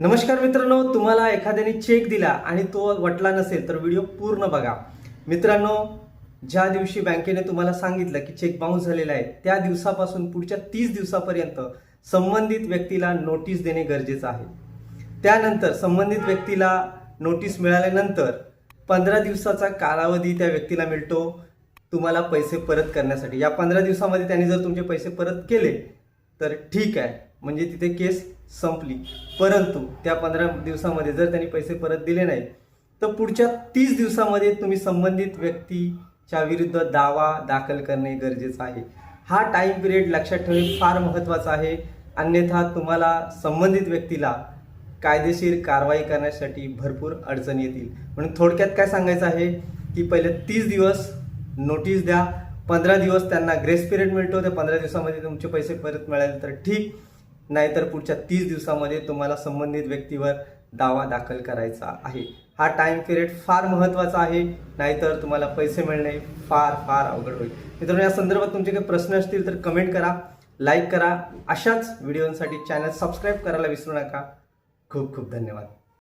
नमस्कार मित्रांनो तुम्हाला एखाद्याने चेक दिला आणि तो वटला नसेल तर व्हिडिओ पूर्ण बघा. मित्रांनो ज्या दिवशी बँकेने तुम्हाला सांगितलं की चेक बाउन्स झालेला आहे त्या दिवसापासून पुढच्या तीस दिवसापर्यंत संबंधित व्यक्तीला नोटीस देणे गरजेचं आहे. त्यानंतर संबंधित व्यक्तीला नोटीस मिळाल्यानंतर पंधरा दिवसाचा कालावधी त्या व्यक्तीला मिळतो तुम्हाला पैसे परत करण्यासाठी. या पंधरा दिवसामध्ये त्यांनी जर तुमचे पैसे परत केले तर ठीक आहे. म्हणजे तिथे केस संपली. परंतु त्या पंधरा दिवसामध्ये जर त्यांनी पैसे परत दिले नाही तर पुढच्या तीस दिवसामध्ये तुम्ही संबंधित व्यक्तीच्या विरुद्ध दावा दाखल करणे गरजेचं आहे. हा टाईम पिरियड लक्षात ठेवणे फार महत्त्वाचा आहे. अन्यथा तुम्हाला संबंधित व्यक्तीला कायदेशीर कारवाई करण्यासाठी भरपूर अडचणी येतील. म्हणून थोडक्यात काय सांगायचं आहे की पहिले तीस दिवस नोटीस द्या. पंधरा दिवस त्यांना ग्रेस पिरियड मिळतो. त्या पंधरा दिवसामध्ये तुमचे पैसे परत मिळाले तर ठीक. नाहीतर पुढच्या तीस दिवसामध्ये तुम्हाला संबंधित व्यक्तीवर दावा दाखल करायचा आहे. हा टाइम पिरियड फार महत्त्वाचा आहे. नाहीतर तुम्हाला पैसे मिळणे फार फार अवघड होईल. मित्रांनो या संदर्भात तुमचे काही प्रश्न असतील तर कमेंट करा लाईक करा. अशाच व्हिडिओंसाठी चॅनल सबस्क्राईब करायला विसरू नका. खूप खूप धन्यवाद.